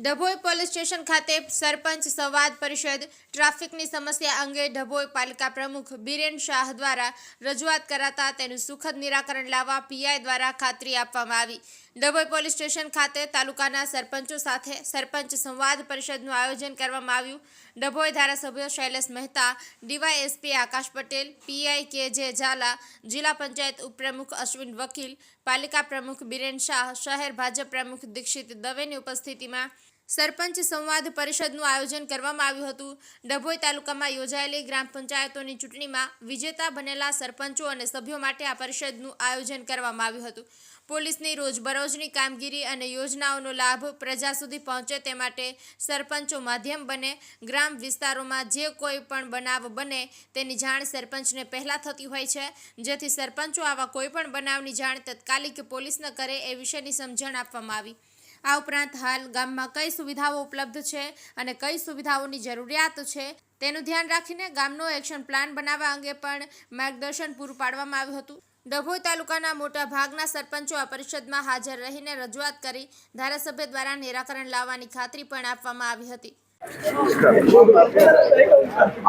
Dabhoi police station ખાતે સરપંચ સંવાદ પરિષદ ટ્રાફિકની સમસ્યા અંગે ડભોઈ પાલિકા પ્રમુખ બિરેન શાહ દ્વારા રજૂઆત કરાતા તેનું સુખદ નિરાકરણ લાવવા પીઆઈ દ્વારા ખાતરી આપવામાં આવી. ડભોઈ પોલીસ સ્ટેશન ખાતે તાલુકાના સરપંચો સાથે સરપંચ સંવાદ પરિષદનું આયોજન કરવામાં આવ્યું. ડભોઈ ધારાસભ્યો Shailesh Mehta, DYSP Akash Patel, PI K J Jhala, જિલ્લા પંચાયત ઉપપ્રમુખ અશ્વિન વકીલ, પાલિકા પ્રમુખ બિરેન શાહ, શહેર ભાજપ પ્રમુખ દીક્ષિત દવેની ઉપસ્થિતિમાં સરપંચ સંવાદ પરિષદનું આયોજન કરવામાં આવ્યું હતું. ડભોઈ તાલુકામાં યોજાયેલી ગ્રામ પંચાયતોની ચૂંટણીમાં વિજેતા બનેલા સરપંચો અને સભ્યો માટે આ પરિષદનું આયોજન કરવામાં આવ્યું હતું. પોલીસની રોજબરોજની કામગીરી અને યોજનાઓનો લાભ પ્રજા સુધી પહોંચે તે માટે સરપંચો માધ્યમ બને, ગ્રામ વિસ્તારોમાં જે કોઈ પણ બનાવ બને તેની જાણ સરપંચને પહેલાં થતી હોય છે. જેથી સરપંચો આવા કોઈપણ બનાવની જાણ તત્કાલિક પોલીસને કરે એ વિશેની સમજણ આપવામાં આવી. આ ઉપરાંત હાલ ગામમાં કઈ સુવિધાઓ ઉપલબ્ધ છે અને કઈ સુવિધાઓની જરૂરિયાત છે તેનું ધ્યાન રાખીને ગામનો એક્શન પ્લાન બનાવવા અંગે પણ માર્ગદર્શન પૂરું પાડવામાં આવ્યું હતું. ડભોઈ તાલુકાના મોટા ભાગના સરપંચો આ પરિષદમાં હાજર રહીને રજૂઆત કરી ધારાસભ્ય દ્વારા નિરાકરણ લાવવાની ખાતરી પણ આપવામાં આવી હતી.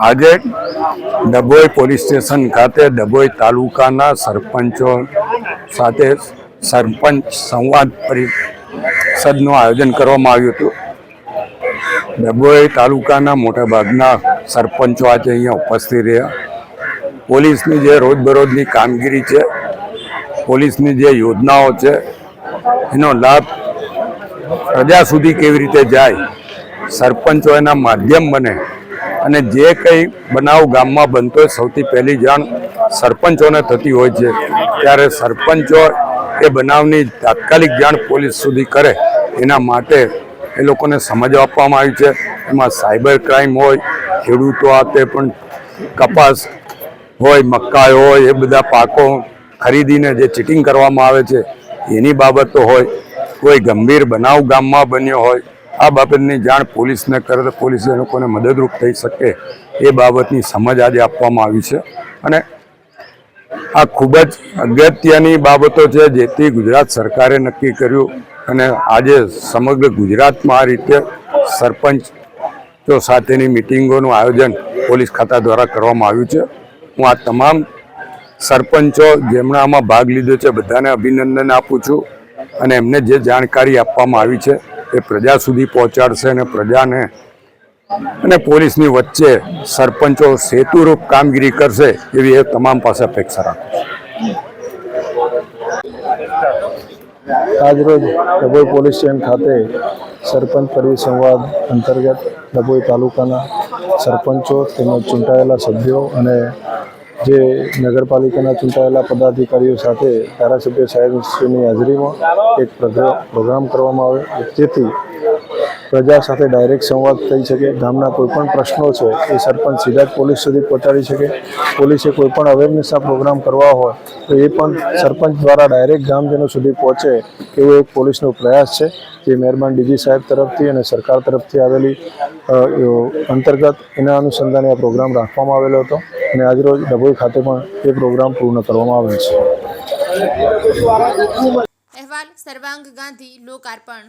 આજે ડભોઈ પોલીસ સ્ટેશન ખાતે ડભોઈ તાલુકાના સરપંચો સાથે સરપંચ સંવાદ પરિષદનું આયોજન કરવામાં આવ્યું હતું. ડભોઈ તાલુકાના મોટાભાગના સરપંચો આજે અહીંયા ઉપસ્થિત રહ્યા. પોલીસની જે રોજબરોજની કામગીરી છે, પોલીસની જે યોજનાઓ છે, એનો લાભ પ્રજા સુધી કેવી રીતે જાય, સરપંચો એના માધ્યમ બને અને જે કંઈ બનાવ ગામમાં બનતો હોય સૌથી પહેલી જાણ સરપંચોને થતી હોય છે. ત્યારે સરપંચો એ બનાવની તાત્કાલિક જાણ પોલીસ સુધી કરે. એના માટે એ લોકોને સમજ આપવામાં આવી છે. એમાં સાયબર ક્રાઇમ હોય, ખેડૂતો આ તે પણ કપાસ હોય, મકાઈ હોય, એ બધા પાકો ખરીદીને જે ચીટિંગ કરવામાં આવે છે, એની બાબતો હોય, કોઈ ગંભીર બનાવ ગામમાં બન્યો હોય, આ બાબતની જાણ પોલીસને કરે તો પોલીસ એ લોકોને મદદરૂપ થઈ શકે એ બાબતની સમજ આજે આપવામાં આવી છે. અને આ ખૂબ જ અગત્યની બાબતો છે, જેથી ગુજરાત સરકારે નક્કી કર્યું અને આજે સમગ્ર ગુજરાતમાં આ રીતે સરપંચો સાથેની મિટિંગોનું આયોજન પોલીસ ખાતા દ્વારા કરવામાં આવ્યું છે. હું આ તમામ સરપંચો જેમણે આમાં ભાગ લીધો છે, બધાને અભિનંદન આપું છું અને એમને જે જાણકારી આપવામાં આવી છે એ પ્રજા સુધી પહોંચાડશે અને પ્રજાને અને પોલીસની વચ્ચે સરપંચો સેતુરૂપ કામગીરી કરશે એવી એ તમામ પાસે અપેક્ષા રાખું છું. આજરોજ ડભોઈ પોલીસ સ્ટેશન ખાતે સરપંચ પરિસંવાદ અંતર્ગત ડભોઈ તાલુકાના સરપંચો તેમજ ચૂંટાયેલા સભ્યો અને જે નગરપાલિકાના ચૂંટાયેલા પદાધિકારીઓ સાથે ધારાસભ્ય સાહેબશ્રીની હાજરીમાં એક પ્રોગ્રા- પ્રોગ્રામ કરવામાં આવે જેથી પ્રજા સાથે ડાયરેક્ટ સંવાદ થઈ શકે, ગામના કોઈપણ પ્રશ્નો છે, એ સરપંચ સીધા જ પોલીસ સુધી પહોંચાડી શકે. પોલીસે કોઈપણ અવેરનેસના પ્રોગ્રામ કરવા હોય, તો એ પણ સરપંચ દ્વારા ડાયરેક્ટ ગામજનો સુધી પહોંચે, એવો એક પોલીસનો પ્રયાસ છે, જે મહેરબાન ડીજી સાહેબ તરફથી અને સરકાર તરફથી આવેલી અંતર્ગત એના અનુસંધાને આ પ્રોગ્રામ રાખવામાં આવેલો હતો અને આજરોજ ડભોઈ ખાતે પણ એ પ્રોગ્રામ પૂર્ણ કરવામાં આવેલ છે. અહેવાલ, સર્વાંગ ગાંધી લોકાર્પણ.